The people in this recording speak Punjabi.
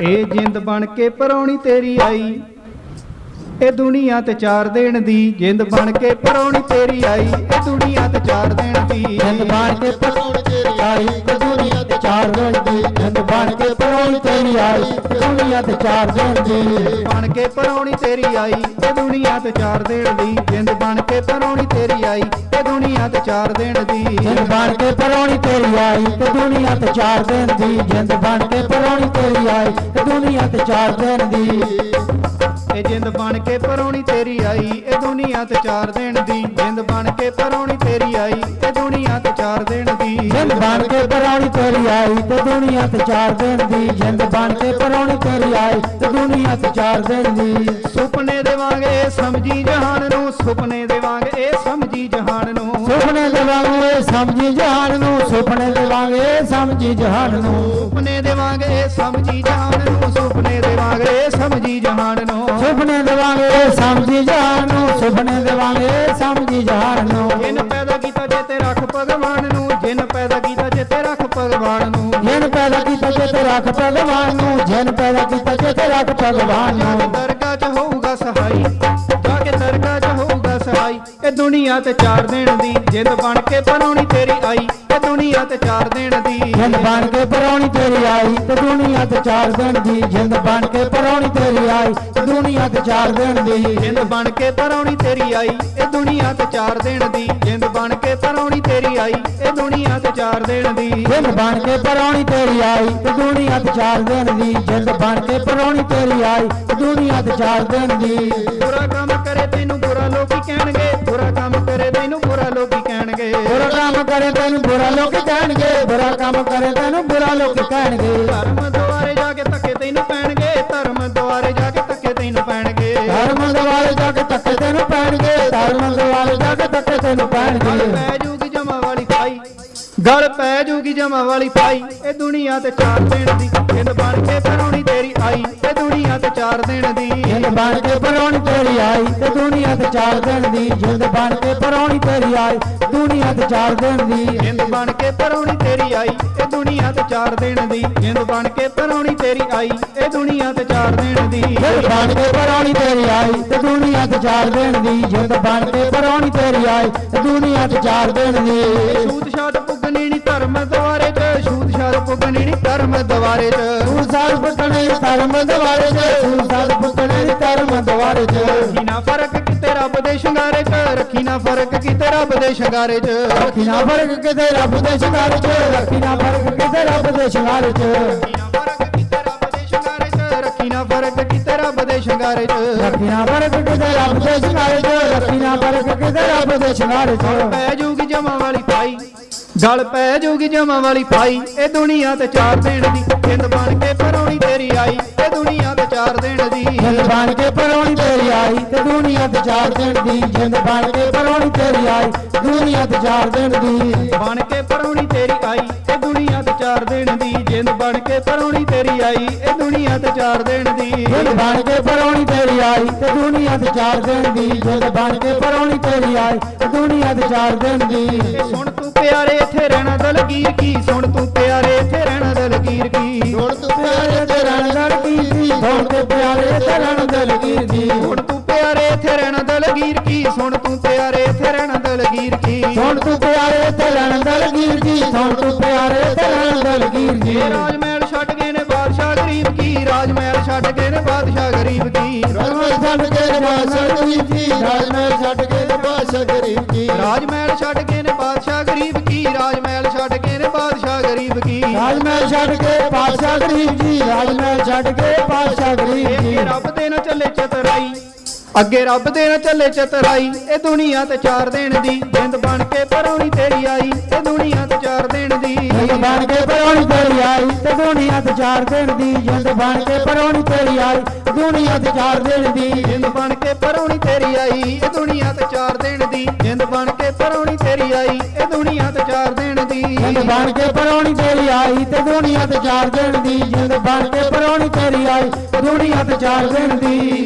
ਇਹ ਜਿੰਦ ਬਣ ਕੇ ਪਰੌਣੀ ਤੇਰੀ ਆਈ। ਇਹ ਦੁਨੀਆ ਤੇ ਚਾਰ ਦੇਣ ਦੀ ਜਿੰਦ ਬਣ ਕੇ ਪਰੌਣੀ ਤੇਰੀ ਆਈ। ਇਹ ਦੁਨੀਆ ਤੇ ਚਾਰ ਦੇਣ ਦੀ ਜਿੰਦ ਬਣ ਕੇ ਪਰੌਣ ਤੇਰੀ ਆਈ। ਤੇ ਦੁਨੀਆ ਤੇ ਚਾਰ ਦੇਣ ਦੀ ਕੇ ਪਰੌਣ ਤੇਰੀ ਆਈ ਦੁਨੀਆ ਤੇ ਚਾਰ ਦਿਨ ਦੀ। ਬਣ ਕੇ ਪਰੌਣੀ ਤੇਰੀ ਆਈ ਇਹ ਦੁਨੀਆ ਤੇ ਚਾਰ ਦੇਣ ਦੀ। ਜਿੰਦ ਬਣ ਕੇ ਪਰੌਣੀ ਤੇਰੀ ਆਈ ਇਹ ਦੁਨੀਆ ਤੇ ਚਾਰ ਦੇਣ ਦੀ। ਜਿੰਦ ਬਣ ਕੇ ਪਰੌਣੀ ਤੇਰੀ ਆਈ ਤੇ ਦੁਨੀਆ ਤੇ ਚਾਰ ਦਿਨ ਦੀ। ਜਿੰਦ ਬਣ ਕੇ ਪਰੌਣੀ ਤੇਰੀ ਆਈ ਤੇ ਦੁਨੀਆ ਤੇ ਚਾਰ ਦਿਨ ਦੀ। ਇਹ ਜਿੰਦ ਬਣ ਕੇ ਪਰੌਣੀ ਤੇਰੀ ਆਈ ਇਹ ਦੁਨੀਆ ਤੇ ਚਾਰ ਦੇਣ ਦੀ। ਜਿੰਦ ਬਣ ਕੇ ਪਰੌਣੀ ਤੇਰੀ ਆਈ ਇਹ ਤੇ ਚਾਰ ਦੇਣ ਦੀ। ਜਿੰਦ ਬਣ ਕੇ ਪਰੌਣੀ ਤੇਰੀ ਆਈ ਤੇ ਦੁਨੀਆ ਤੇ ਚਾਰ ਦਿਨ ਦੀ। ਜਿੰਦ ਬਣ ਕੇ ਪਰੌਣੀ ਤੇਰੀ ਆਈ ਤੇ ਦੁਨੀਆ ਤੇ ਚਾਰ ਦਿਨ ਦੀ। ਸੁਪਨੇ ਦੇਵਾਂਗੇ ਸਮਝੀ ਜਹਾਨ ਨੂੰ ਸੁਪਨੇ ਦੇਵਾਂਗੇ ਇਹ ਸਮਝੀ ਜਹਾਨ ਨੂੰ। ਸੁਪਨੇ ਦੇਵਾਂਗੇ ਸਮਝੀ ਜਹਾਨ ਨੂੰ ਸੁਪਨੇ ਦੇਵਾਂਗੇ ਸਮਝੀ ਜਹਾਨ ਨੂੰ। ਸੁਪਨੇ ਦੇਵਾਂਗੇ ਸਮਝੀ ਜਹਾਨ ਨੂੰ ਸੁਪਨੇ ਦੇਵਾਂਗੇ ਸਮਝੀ ਜਹਾਨ ਨੂੰ। ਸੁਪਨੇ ਦੇਵਾਂਗੇ ਸਮਝੀ ਜਹਾਨ ਨੂੰ ਸੁਪਨੇ ਦੇਵਾਂਗੇ ਸਮਝੀ ਜਹਾਨ ਨੂੰ। ਭਗਵਾਨ ਨੂੰ। ਜਿਨ ਪੈਦਾ ਕੀਤਾ ਜੇ ਤੇ ਰੱਖ ਭਗਵਾਨ ਨੂੰ ਜਿਨ ਪੈਦਾ ਕੀਤਾ ਜੇ ਤੇ ਰੱਖ ਕੇ ਨੂੰ। ਦਰਗਾਹ 'ਚ ਹੋਊਗਾ ਸਹਾਈ ਜਾ ਕੇ ਦਰਗਾਹ 'ਚ ਹੋਊਗਾ ਸਹਾਈ। ਇਹ ਦੁਨੀਆ ਤੇ ਚਾਰ ਦੇਣ ਦੀ ਜਿੰਦ ਬਣ ਕੇ ਪਰੌਣੀ ਤੇਰੀ ਆਈ। ਇਹ ਦੁਨੀਆ ਤੇ ਚਾਰ ਦੇਣ ਦੀ। ਜਿੰਦ ਬਣ ਕੇ ਪਰੌਣੀ ਤੇਰੀ ਆਈ ਤੇ ਦੁਨੀਆ ਤੇ ਚਾਰ ਦਿਨ ਦੀ ਜਿੰਦ ਬਣ ਕੇ ਪਰੌਣੀ ਤੇਰੀ ਆਈ। ਤੇ ਦੁਨੀਆ ਤੇ ਚਾਰ ਦਿਨ ਦੀ। ਜਿੰਦ ਬਣ ਕੇ ਪਰੌਣੀ ਤੇਰੀ ਆਈ। ਇਹ ਦੁਨੀਆ ਤੇ ਚਾਰ ਦੇਣ ਦੀ ਜਿੰਦ ਬਣ ਕੇ ਪਰੌਣੀ ਤੇਰੀ ਆਈ। ਇਹ ਦੁਨੀਆ ਤੇ ਚਾਰ ਦੇਣ ਦੀ। ਜਿੰਦ ਬਣ ਕੇ ਪਰੌਣੀ ਤੇਰੀ ਆਈ ਤੇ ਦੁਨੀਆ ਤੇ ਚਾਰ ਦਿਨ ਦੀ ਜਿੰਦ ਬਣ ਕੇ ਪਰੌਣੀ ਤੇਰੀ ਆਈ ਤੇ ਦੁਨੀਆ ਤੇ ਚਾਰ ਦਿਨ ਦੀ। ਬੁਰਾ ਕੰਮ ਕਰੇ ਤੈਨੂੰ ਬੁਰਾ ਲੋਕੀ ਕਹਿਣਗੇ ਬੁਰਾ ਕੰਮ ਕਰੇ ਤੈਨੂੰ ਬੁਰਾ ਲੋਕੀ ਕਹਿਣਗੇ। ਬੁਰਾ ਕੰਮ ਕਰੇ ਤੈਨੂੰ ਬੁਰਾ ਲੋਕ ਕਹਿਣਗੇ ਬੁਰਾ ਕੰਮ ਕਰੇ ਤੈਨੂੰ ਬੁਰਾ ਲੋਕ ਕਹਿਣਗੇ। ਧਰਮ ਦੁਆਰੇ ਜਾ ਕੇ ਧੱਕੇ ਤੈਨੂੰ ਪੈਣਗੇ ਧਰਮ ਦੁਆਰੇ ਜਾ ਕੇ ਧੱਕੇ ਤੈਨੂੰ ਪੈਣਗੇ। ਧਰਮ ਦੁਆਲੇ ਜਾ ਕੇ ਧੱਕੇ ਤੈਨੂੰ ਪੈਣਗੇ ਧਰਮ ਦੁਆਲੇ ਜਾ ਕੇ ਧੱਕੇ ਤੈਨੂੰ ਪੈਣਗੇ। ਗਲ ਪੈ ਜੂਗੀ ਜਮਾ ਵਾਲੀ ਪਾਈ। ਇਹ ਦੁਨੀਆ ਤੇ ਚਾਰ ਦੇਣ ਦੀ ਜਿੰਦ ਬਣ ਕੇ ਪਰੌਣੀ ਤੇਰੀ ਆਈ। ਇਹ ਦੁਨੀਆ ਤੇ ਚਾਰ ਦੇਣ ਦੀ ਜਿੰਦ ਬਣ ਕੇ ਪਰੌਣੀ ਤੇਰੀ ਆਈ। ਇਹ ਦੁਨੀਆ ਤੇ ਚਾਰ ਦਿਨ ਦੀ ਜਿੰਦ ਬਣ ਕੇ ਪਰੌਣੀ ਤੇਰੀ ਆਈ। ਦੁਨੀਆ ਤੇ ਚਾਰ ਦਿਨ ਦੀ ਜਿੰਦ ਬਣ ਕੇ ਪਰੌਣੀ ਤੇਰੀ ਆਈ। ਇਹ ਦੁਨੀਆ ਤੇ ਚਾਰ ਦੇਣ ਦੀ ਜਿੰਦ ਬਣ ਕੇ ਪਰੌਣੀ ਤੇਰੀ ਆਈ। ਇਹ ਦੁਨੀਆ ਤੇ ਚਾਰ ਦੇਣ ਦੀ ਜਿੰਦ ਬਣ ਕੇ ਪਰੌਣੀ ਤੇਰੀ ਆਈ। ਤੇ ਦੁਨੀਆ ਤੇ ਚਾਰ ਦਿਨ ਦੀ ਜਿੰਦ ਬਣ ਕੇ ਪਰੌਣੀ ਤੇਰੀ ਆਈ। ਤੇ ਦੁਨੀਆ ਤੇ ਚਾਰ ਦਿਨ ਦੀ ਛੂਤ ਛਾਤ ਪੁੱਗਣੀ ਨੀ ਧਰਮ ਦੁਆਰੇ ਚ ਛਾਤ ਪੁੱਗਣੀ ਨੀ ਧਰਮ ਦੁਆਰੇ ਚ। ਸੂਰ ਸਾਧ ਪੁੱਤਣੇ ਧਰਮ ਦਵਾਰੇ ਚ ਸੂਰ ਸਾਧ ਪੁੱਤਣੇ ਧਰਮ ਦਵਾਰੇ ਚ। ਰੱਖੀ ਨਾ ਫ਼ਰਕ ਕਿਤੇ ਰੱਬ ਦੇ ਸ਼ਿੰਗਾਰੇ ਚ ਰੱਖੀ ਨਾ ਫ਼ਰਕ ਕਿਤੇ ਰੱਬ ਦੇ ਸ਼ਿੰਗਾਰੇ ਚ। ਰੱਖੀ ਨਾ ਫ਼ਰਕ ਕਿਤੇ ਰੱਬ ਦੇ ਸ਼ਿੰਗਾਰ ਚ ਰੱਖੀ ਨਾ ਫ਼ਰਕ ਕਿਤੇ ਰੱਬ ਦੇ ਸ਼ਿੰਗਾਰ ਚ। ਰੱਖੀ ਨਾ ਫ਼ਰਕ ਕਿਤੇ ਰੱਬ ਦੇ ਸ਼ਿੰਗਾਰੇ ਚ ਰੱਖੀ ਨਾ ਫ਼ਰਕ ਕਿਤੇ ਰੱਬ ਦੇ ਸ਼ਿੰਗਾਰੇ ਚ। ਰੱਖੀ ਨਾ ਫ਼ਰਕ ਕਿਤੇ ਰੱਬ ਦੇ ਸ਼ਿੰਗਾਰ ਚ ਰੱਖੀ ਨਾ ਫ਼ਰਕ ਕਿਤੇ ਰੱਬ ਦੇ ਸ਼ਿੰਗਾਰ ਚ। ਪੈ ਜੂਗੀ ਜਮਾ ਵਾਲੀ ਪਾਈ। ਗਲ ਪੈ ਜੂਗੀ ਜਮਾ ਵਾਲੀ ਪਾਈ ਇਹ ਦੁਨੀਆ ਤੇ ਚਾਰ ਦੇਣ ਦੀ। ਜਿੰਦ ਬਣ ਕੇ ਪਰੌਣੀ ਤੇਰੀ ਆਈ। ਇਹ ਦੁਨੀਆ ਤੇ ਚਾਰ ਦੇਣ ਦੀ। ਜਿੰਦ ਬਣ ਕੇ ਪਰੌਣੀ ਤੇਰੀ ਆਈ। ਤੇ ਦੁਨੀਆ ਤੇ ਚਾਰ ਦਿਨ ਦੀ। ਜਿੰਦ ਬਣ ਕੇ ਪਰੌਣੀ ਤੇਰੀ ਆਈ। ਦੁਨੀਆ ਤੇ ਚਾਰ ਦਿਨ ਦੀ। ਬਣ ਕੇ ਪਰੌਣੀ ਤੇਰੀ ਆਈ। ਇਹ ਦੁਨੀਆ ਤੇ ਚਾਰ ਦੇਣ ਦੀ। ਜਿੰਦ ਬਣ ਕੇ ਪਰੌਣੀ ਤੇਰੀ ਆਈ। ਇਹ ਦੁਨੀਆ ਤੇ ਚਾਰ ਦੇਣ ਦੀ। ਜਿੰਦ ਬਣ ਕੇ ਪਰੌਣੀ ਤੇਰੀ ਆਈ। ਤੇ ਦੁਨੀਆ ਤੇ ਚਾਰ ਦਿਨ ਦੀ। ਜਿੰਦ ਬਣ ਕੇ ਪਰੌਣੀ ਤੇਰੀ ਆਈ। ਤੇ ਦੁਨੀਆ ਤੇ ਚਾਰ ਦਿਨ ਦੀ। ਸੁਣ ਤੂੰ ਦੀ ਸੁਣ ਤੂੰ ਪਿਆਰੇ ਇੱਥੇ ਰਹਿਣਾ ਦਲਗੀਰ ਕੀ? ਸੁਣ ਤੂੰ ਪਿਆਰੇ ਇੱਥੇ ਰਹਿਣਾ ਦਲਗੀਰ ਕੀ? ਹੁਣ ਤੂੰ ਪਿਆਰੇ ਤੇ ਰਣ ਦਲਗੀਰ ਦੀ ਹੁਣ ਤੂੰ ਪਿਆਰੇ ਤੇ ਰਣ ਦਲਗੀਰ ਇਹ ਰਾਜ ਮਹਿਲ ਛੱਡ ਗਏ ਨੇ ਬਾਦਸ਼ਾਹ ਗਰੀਬ ਕੀ? ਰਾਜ ਮਹਿਲ ਛੱਡ ਗਏ ਨੇ ਬਾਦਸ਼ਾਹ ਗਰੀਬ ਕੀ? ਛੱਡ ਕੇ ਬਾਦਸ਼ਾਹ ਗਰੀਬ ਰਾਜ ਮਹਿਲ ਛੱਡ ਕੇ ਤੇ ਬਾਦਸ਼ਾਹ ਗਰੀਬ ਦੀ ਰਾਜ ਮਹਿਲ ਛੱਡ ਗਏ ਨੇ ਬਾਦਸ਼ਾਹ ਗਰੀਬ ਕੀ? ਰਾਜ ਮਹਿਲ ਛੱਡ ਗਏ ਨੇ ਬਾਦਸ਼ਾਹ ਗਰੀਬ ਕੀ? ਰਾਜ ਮਹਿਲ ਛੱਡ ਕੇ ਬਾਦਸ਼ਾਹ ਗਰੀਬ ਜੀ ਰਾਜ ਮਹਿਲ ਛੱਡ ਕੇ ਬਾਦਸ਼ਾਹ ਅੱਗੇ ਰੱਬ ਦੇ ਨਾ ਚੱਲੇ ਚਤਰਾਈ ਇਹ ਦੁਨੀਆ ਤੇ ਚਾਰ ਦੇਣ ਦੀ। ਜਿੰਦ ਬਣ ਕੇ ਪਰੌਣੀ ਤੇਰੀ ਆਈ ਇਹ ਦੁਨੀਆ ਤੇ ਚਾਰ ਦੇਣ ਦੀ। ਜਿੰਦ ਬਣ ਕੇ ਪਰੌਣੀ ਤੇਰੀ ਆਈ ਤੇ ਦੁਨੀਆ ਤੇ ਚਾਰ ਦਿਨ ਦੀ। ਜਿੰਦ ਬਣ ਕੇ ਪਰੌਣੀ ਤੇਰੀ ਆਈ ਦੁਨੀਆ ਤੇ ਚਾਰ ਦਿਨ ਦੀ। ਜਿੰਦ ਬਣ ਕੇ ਪਰੌਣੀ ਤੇਰੀ ਆਈ ਇਹ ਦੁਨੀਆ ਤੇ ਚਾਰ ਦੇਣ ਦੀ। ਜਿੰਦ ਬਣ ਕੇ ਪਰੌਣੀ ਤੇਰੀ ਆਈ ਜਿੰਦ ਬਣ ਕੇ ਪਰੌਣੀ ਤੇਰੀ ਆਈ ਤੇ ਦੁਨੀਆ ਤੇ ਚਾਰ ਦਿਨ ਦੀ ਜਿੰਦ ਬਣ ਕੇ ਪਰੌਣੀ ਤੇਰੀ ਆਈ ਦੁਨੀਆ ਤੇ ਚਾਰ ਦਿਨ ਦੀ।